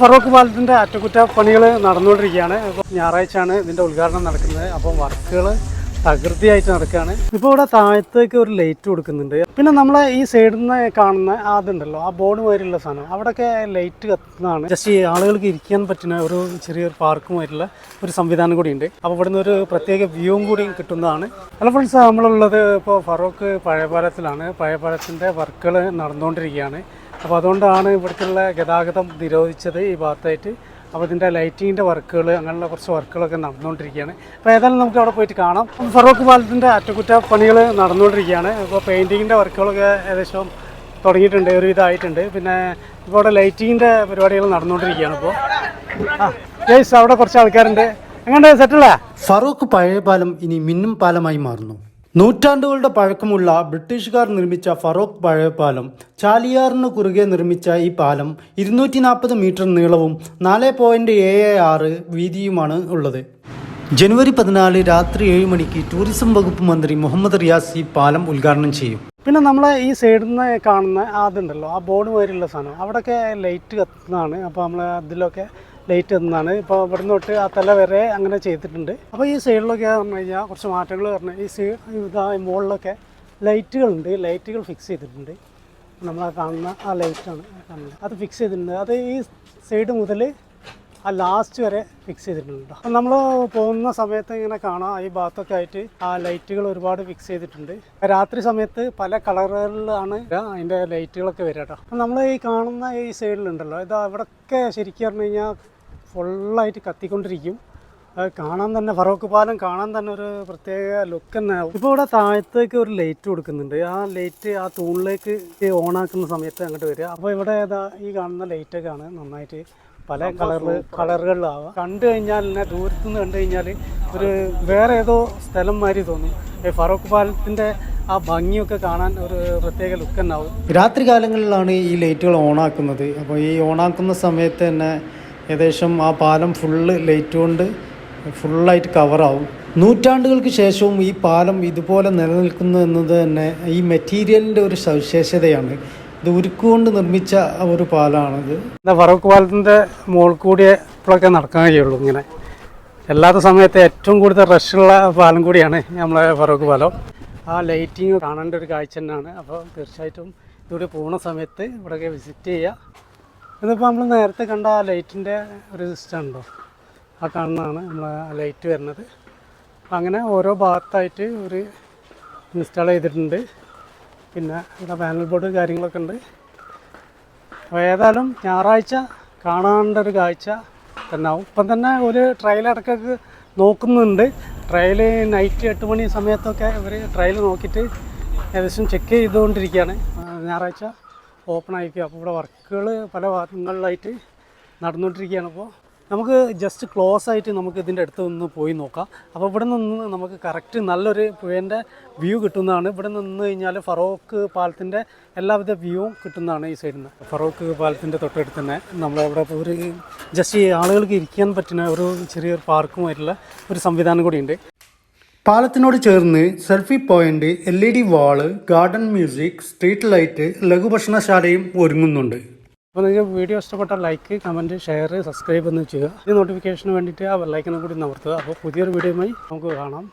ഫറൂഖ് പാലത്തിന്റെ അറ്റകുറ്റപ്പണികൾ നടന്നുകൊണ്ടിരിക്കുകയാണ്. അപ്പോൾ ഞായറാഴ്ചയാണ് ഇതിന്റെ ഉദ്ഘാടനം നടക്കുന്നത്. അപ്പം വർക്കുകൾ തകൃതിയായിട്ട് നടക്കുകയാണ്. ഇപ്പോൾ ഇവിടെ താഴത്തേക്ക് ഒരു ലൈറ്റ് കൊടുക്കുന്നുണ്ട്. പിന്നെ നമ്മളെ ഈ സൈഡിൽ നിന്ന് കാണുന്ന അതുണ്ടല്ലോ ആ ബോർഡ് മാതിരിയുള്ള സാധനം. അവിടെയൊക്കെ ലൈറ്റ് കത്തുന്നതാണ്. ജസ്റ്റ് ഈ ആളുകൾക്ക് ഇരിക്കാൻ പറ്റുന്ന ഒരു ചെറിയൊരു പാർക്ക് മാതിരിയുള്ള ഒരു സംവിധാനം കൂടിയുണ്ട്. അപ്പോൾ ഇവിടുന്ന് ഒരു പ്രത്യേക വ്യൂവും കൂടി കിട്ടുന്നതാണ്. അല്ല ഫ്രണ്ട്സ് നമ്മളുള്ളത് ഇപ്പോൾ ഫറോക്ക് പഴയപാലത്തിലാണ്. പഴയപാലത്തിന്റെ വർക്കുകൾ നടന്നുകൊണ്ടിരിക്കുകയാണ്. അപ്പോൾ അതുകൊണ്ടാണ് ഇവിടേക്കുള്ള ഗതാഗതം നിരോധിച്ചത് ഈ ഭാഗത്തായിട്ട്. അപ്പോൾ ഇതിന്റെ ലൈറ്റിങ്ങിന്റെ വർക്കുകൾ അങ്ങനെയുള്ള കുറച്ച് വർക്കുകളൊക്കെ നടന്നുകൊണ്ടിരിക്കുകയാണ്. അപ്പോൾ ഏതായാലും നമുക്ക് അവിടെ പോയിട്ട് കാണാം. ഫറോക്ക് പാലത്തിന്റെ അറ്റകുറ്റപ്പണികൾ നടന്നുകൊണ്ടിരിക്കുകയാണ്. ഇപ്പോൾ പെയിന്റിങ്ങിന്റെ വർക്കുകളൊക്കെ ഏകദേശം തുടങ്ങിയിട്ടുണ്ട് ഒരുവിധമായിട്ടുണ്ട്. പിന്നെ ഇപ്പോൾ അവിടെ ലൈറ്റിങ്ങിന്റെ പരിപാടികൾ നടന്നുകൊണ്ടിരിക്കുകയാണ് ഇപ്പോൾ. ആ ജയ്സ് അവിടെ കുറച്ച് ആൾക്കാരുണ്ട്. എങ്ങനെ സെറ്റല്ലേ ഫറൂഖ് പഴയ പാലം ഇനി മിന്നും പാലമായി മാറുന്നു. നൂറ്റാണ്ടുകളുടെ പഴക്കമുള്ള ബ്രിട്ടീഷുകാർ നിർമ്മിച്ച ഫറോക്ക് പഴയ പാലം ചാലിയാറിന് കുറുകെ നിർമ്മിച്ച ഈ പാലം ഇരുന്നൂറ്റി നാൽപ്പത് മീറ്റർ നീളവും നാല് പോയിന്റ് ഏഴ് ആറ് വീതിയുമാണ് ഉള്ളത്. ജനുവരി പതിനാല് രാത്രി ഏഴ് മണിക്ക് ടൂറിസം വകുപ്പ് മന്ത്രി മുഹമ്മദ് റിയാസ് ഈ പാലം ഉദ്ഘാടനം ചെയ്യും. പിന്നെ നമ്മളെ ഈ സൈഡിൽ നിന്ന് കാണുന്ന അതുണ്ടല്ലോ ആ ബോർഡ് മാതിരിയുള്ള സാധനം. അവിടെയൊക്കെ ലൈറ്റ് കത്തുന്നതാണ്. അപ്പോൾ നമ്മൾ അതിലൊക്കെ ലൈറ്റ് എന്നാണ്. ഇപ്പോൾ ഇവിടുന്ന് തൊട്ട് ആ തല വരെ അങ്ങനെ ചെയ്തിട്ടുണ്ട്. അപ്പോൾ ഈ സൈഡിലൊക്കെ പറഞ്ഞു കഴിഞ്ഞാൽ കുറച്ച് മാറ്റങ്ങൾ പറഞ്ഞാൽ ഈ സൈ ഇതാ മുകളിലൊക്കെ ലൈറ്റുകളുണ്ട്. ലൈറ്റുകൾ ഫിക്സ് ചെയ്തിട്ടുണ്ട്. നമ്മൾ ആ കാണുന്ന ആ ലൈറ്റാണ് കാണുന്നത്. അത് ഫിക്സ് ചെയ്തിട്ടുണ്ട്. അത് ഈ സൈഡ് മുതൽ ആ ലാസ്റ്റ് വരെ ഫിക്സ് ചെയ്തിട്ടുണ്ട് അപ്പം നമ്മൾ പോകുന്ന സമയത്ത് ഇങ്ങനെ കാണാം. ഈ ഭാഗത്തൊക്കെ ആയിട്ട് ആ ലൈറ്റുകൾ ഒരുപാട് ഫിക്സ് ചെയ്തിട്ടുണ്ട്. രാത്രി സമയത്ത് പല കളറുകളിലാണ് അതിന്റെ ലൈറ്റുകളൊക്കെ വരിക കേട്ടോ അപ്പം നമ്മൾ ഈ കാണുന്ന ഈ സൈഡിലുണ്ടല്ലോ ഇത് അവിടെയൊക്കെ ശരിക്കും പറഞ്ഞു കഴിഞ്ഞാൽ ഫുള്ളായിട്ട് കത്തിക്കൊണ്ടിരിക്കും. അത് കാണാൻ തന്നെ ഫറോക്ക് പാലം കാണാൻ തന്നെ ഒരു പ്രത്യേക ലുക്ക് തന്നെ. ആവും ഇപ്പോൾ ഇവിടെ താഴത്തേക്ക് ഒരു ലൈറ്റ് കൊടുക്കുന്നുണ്ട്. ആ ലൈറ്റ് ആ തൂണിലേക്ക് ഓണാക്കുന്ന സമയത്ത് അങ്ങോട്ട് വരിക. അപ്പോൾ ഇവിടെ ഏതാ ഈ കാണുന്ന ലൈറ്റൊക്കെ ആണ് നന്നായിട്ട് പല കളറിൽ കളറുകളിലാവുക കണ്ടു കഴിഞ്ഞാൽ തന്നെ ദൂരത്തു നിന്ന് കണ്ടു കഴിഞ്ഞാൽ ഒരു വേറെ ഏതോ സ്ഥലം മാതിരി തോന്നും. ഈ ഫറോക്ക് പാലത്തിന്റെ ആ ഭംഗിയൊക്കെ കാണാൻ ഒരു പ്രത്യേക ലുക്ക് തന്നെ ആവും. രാത്രി കാലങ്ങളിലാണ് ഈ ലൈറ്റുകൾ ഓണാക്കുന്നത് അപ്പോൾ ഈ ഓണാക്കുന്ന സമയത്ത് തന്നെ ഏകദേശം ആ പാലം ഫുള്ള് ലൈറ്റ് കൊണ്ട് ഫുള്ളായിട്ട് കവറാവും നൂറ്റാണ്ടുകൾക്ക് ശേഷവും ഈ പാലം ഇതുപോലെ നിലനിൽക്കുന്നു എന്നത് തന്നെ ഈ മെറ്റീരിയലിന്റെ ഒരു സവിശേഷതയാണ്. ഇത് ഉരുക്കുകൊണ്ട് നിർമ്മിച്ച ഒരു പാലമാണിത് ഫറൂഖ് പാലത്തിന്റെ മുകളിൽ കൂടിയ ഇപ്പോഴൊക്കെ നടക്കാൻ ഇങ്ങനെ. അല്ലാത്ത സമയത്ത് ഏറ്റവും കൂടുതൽ റഷുള്ള പാലം കൂടിയാണ് നമ്മളെ ഫറൂഖ് പാലം. ആ ലൈറ്റിങ് കാണേണ്ട ഒരു കാഴ്ച തന്നെയാണ്. അപ്പോൾ തീർച്ചയായിട്ടും ഇതുകൂടി പോകുന്ന സമയത്ത് ഇവിടെയൊക്കെ വിസിറ്റ് ചെയ്യുക. ഇതിപ്പോൾ നമ്മൾ നേരത്തെ കണ്ട ആ ലൈറ്റിന്റെ ഒരു സിസ്റ്റം ഉണ്ടോ? ആ കാണുന്നതാണ് നമ്മൾ ലൈറ്റ് വരുന്നത്. അങ്ങനെ ഓരോ ഭാഗത്തായിട്ട് ഒരു ഇൻസ്റ്റാൾ ചെയ്തിട്ടുണ്ട്. പിന്നെ ഇവിടെ പാനൽ ബോർഡ് കാര്യങ്ങളൊക്കെ ഉണ്ട്. അപ്പോൾ ഏതായാലും ഞായറാഴ്ച കാണാണ്ട ഒരു കാഴ്ച തന്നെ ആവും. ഇപ്പം തന്നെ ഒരു ട്രയൽ ഇടയ്ക്കൊക്കെ നോക്കുന്നുണ്ട്. ട്രയൽ നൈറ്റ് എട്ട് മണി സമയത്തൊക്കെ ഇവർ ട്രയൽ നോക്കിയിട്ട് ഏകദേശം ചെക്ക് ചെയ്തുകൊണ്ടിരിക്കുകയാണ്. ഞായറാഴ്ച ഓപ്പൺ ആയിരിക്കും. അപ്പോൾ ഇവിടെ വർക്കുകൾ പല ഭാഗങ്ങളിലായിട്ട് നടന്നുകൊണ്ടിരിക്കുകയാണ്. അപ്പോൾ നമുക്ക് ജസ്റ്റ് ക്ലോസ് ആയിട്ട് നമുക്ക് ഇതിന്റെ അടുത്ത് നിന്ന് പോയി നോക്കാം. അപ്പോൾ ഇവിടെ നിന്ന് നമുക്ക് കറക്റ്റ് നല്ലൊരു പുഴേന്റെ വ്യൂ കിട്ടുന്നതാണ്. ഇവിടെ നിന്ന് കഴിഞ്ഞാൽ ഫറോക്ക് പാലത്തിന്റെ എല്ലാവിധ വ്യൂവും കിട്ടുന്നതാണ് ഈ സൈഡിൽ നിന്ന് ഫറോക്ക് പാലത്തിന്റെ തൊട്ടടുത്ത് തന്നെ നമ്മളവിടെ ഒരു ജസ്റ്റ് ആളുകൾക്ക് ഇരിക്കാൻ പറ്റുന്ന ഒരു ചെറിയൊരു പാർക്കുമായിട്ടുള്ള ഒരു സംവിധാനം കൂടിയുണ്ട്. പാലത്തിനോട് ചേർന്ന് selfie point L E D wall garden music street light ലഘുഭക്ഷണശാലയും ഒരുങ്ങുന്നുണ്ട്. അപ്പോൾ നിങ്ങൾക്ക് വീഡിയോ ഇഷ്ടപ്പെട്ട ലൈക്ക് കമന്റ് ഷെയർ സബ്സ്ക്രൈബ് എന്ന് ചെയ്യുക. ഈ നോട്ടിഫിക്കേഷന് വേണ്ടിയിട്ട് ആ ബെല്ലൈക്കനും കൂടി നമർത്തുക അപ്പോൾ പുതിയൊരു വീഡിയോയുമായി നമുക്ക് കാണാം.